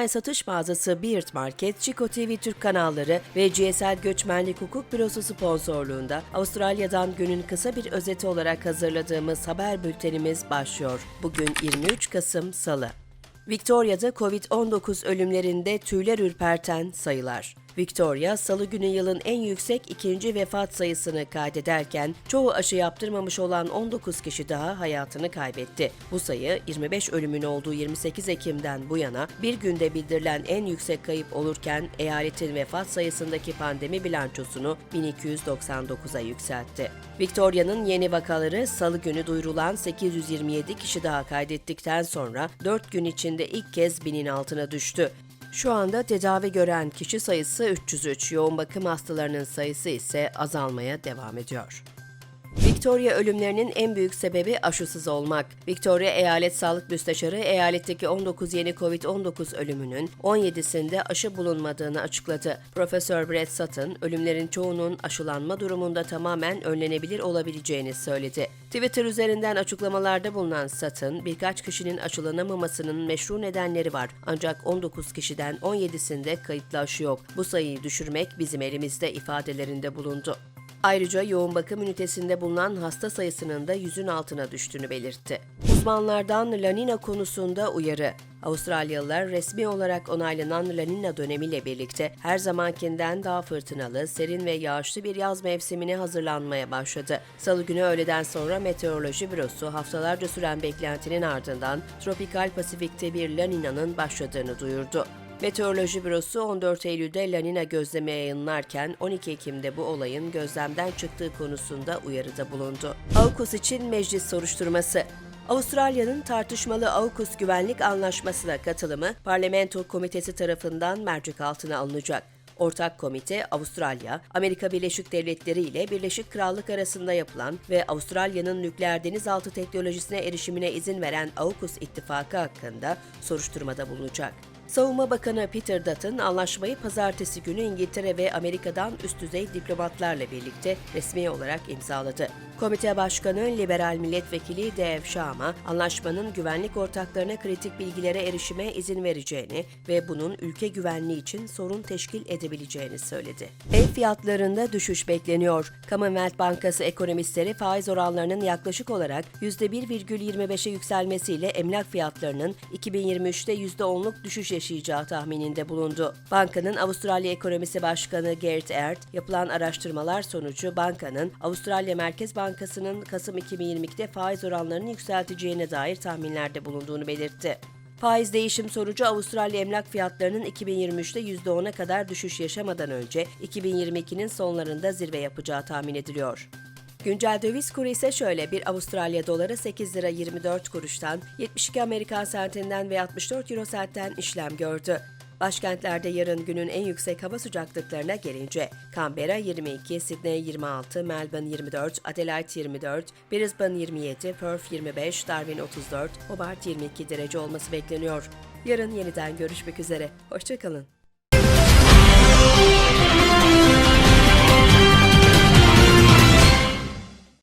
online satış mağazası Beard Market, Chico TV Türk kanalları ve GSL Göçmenlik Hukuk Bürosu sponsorluğunda Avustralya'dan günün kısa bir özeti olarak hazırladığımız haber bültenimiz başlıyor. Bugün 23 Kasım Salı. Victoria'da Covid-19 ölümlerinde tüyler ürperten sayılar. Victoria, salı günü yılın en yüksek ikinci vefat sayısını kaydederken çoğu aşı yaptırmamış olan 19 kişi daha hayatını kaybetti. Bu sayı 25 ölümün olduğu 28 Ekim'den bu yana bir günde bildirilen en yüksek kayıp olurken eyaletin vefat sayısındaki pandemi bilançosunu 1299'a yükseltti. Victoria'nın yeni vakaları salı günü duyurulan 827 kişi daha kaydettikten sonra 4 gün içinde ilk kez binin altına düştü. Şu anda tedavi gören kişi sayısı 303, yoğun bakım hastalarının sayısı ise azalmaya devam ediyor. Victoria ölümlerinin en büyük sebebi aşısız olmak. Victoria Eyalet Sağlık Müsteşarı eyaletteki 19 yeni COVID-19 ölümünün 17'sinde aşı bulunmadığını açıkladı. Profesör Brett Sutton, ölümlerin çoğunun aşılanma durumunda tamamen önlenebilir olabileceğini söyledi. Twitter üzerinden açıklamalarda bulunan Sutton, birkaç kişinin aşılanamamasının meşru nedenleri var. Ancak 19 kişiden 17'sinde kayıtlı aşı yok. Bu sayıyı düşürmek bizim elimizde ifadelerinde bulundu. Ayrıca yoğun bakım ünitesinde bulunan hasta sayısının da yüzün altına düştüğünü belirtti. Uzmanlardan La Nina konusunda uyarı. Avustralyalılar resmi olarak onaylanan La Nina dönemiyle birlikte her zamankinden daha fırtınalı, serin ve yağışlı bir yaz mevsimine hazırlanmaya başladı. Salı günü öğleden sonra Meteoroloji Bürosu haftalarca süren beklentinin ardından tropikal Pasifik'te bir La Nina'nın başladığını duyurdu. Meteoroloji Bürosu 14 Eylül'de La Nina gözlemi yayınlarken 12 Ekim'de bu olayın gözlemden çıktığı konusunda uyarıda bulundu. AUKUS için meclis soruşturması Avustralya'nın tartışmalı AUKUS güvenlik anlaşmasına katılımı Parlamento Komitesi tarafından mercek altına alınacak. Ortak komite Avustralya, Amerika Birleşik Devletleri ile Birleşik Krallık arasında yapılan ve Avustralya'nın nükleer denizaltı teknolojisine erişimine izin veren AUKUS ittifakı hakkında soruşturmada bulunacak. Savunma Bakanı Peter Dutton anlaşmayı pazartesi günü İngiltere ve Amerika'dan üst düzey diplomatlarla birlikte resmi olarak imzaladı. Komite Başkanı Liberal Milletvekili Dave Sharma, anlaşmanın güvenlik ortaklarına kritik bilgilere erişime izin vereceğini ve bunun ülke güvenliği için sorun teşkil edebileceğini söyledi. Ev fiyatlarında düşüş bekleniyor. Commonwealth Bankası ekonomistleri faiz oranlarının yaklaşık olarak %1,25'e yükselmesiyle emlak fiyatlarının 2023'te %10'luk düşüş yaşayacağı tahmininde bulundu. Bankanın Avustralya Ekonomisi Başkanı Gert Ert, yapılan araştırmalar sonucu bankanın Avustralya Merkez Bankası'nın Kasım 2022'de faiz oranlarını yükselteceğine dair tahminlerde bulunduğunu belirtti. Faiz değişim sonucu Avustralya emlak fiyatlarının 2023'te %10'a kadar düşüş yaşamadan önce 2022'nin sonlarında zirve yapacağı tahmin ediliyor. Güncel döviz kuru ise şöyle bir Avustralya doları 8 lira 24 kuruştan, 72 Amerikan sentinden ve 64 euro sentten işlem gördü. Başkentlerde yarın günün en yüksek hava sıcaklıklarına gelince Canberra 22, Sydney 26, Melbourne 24, Adelaide 24, Brisbane 27, Perth 25, Darwin 34, Hobart 22 derece olması bekleniyor. Yarın yeniden görüşmek üzere. Hoşçakalın.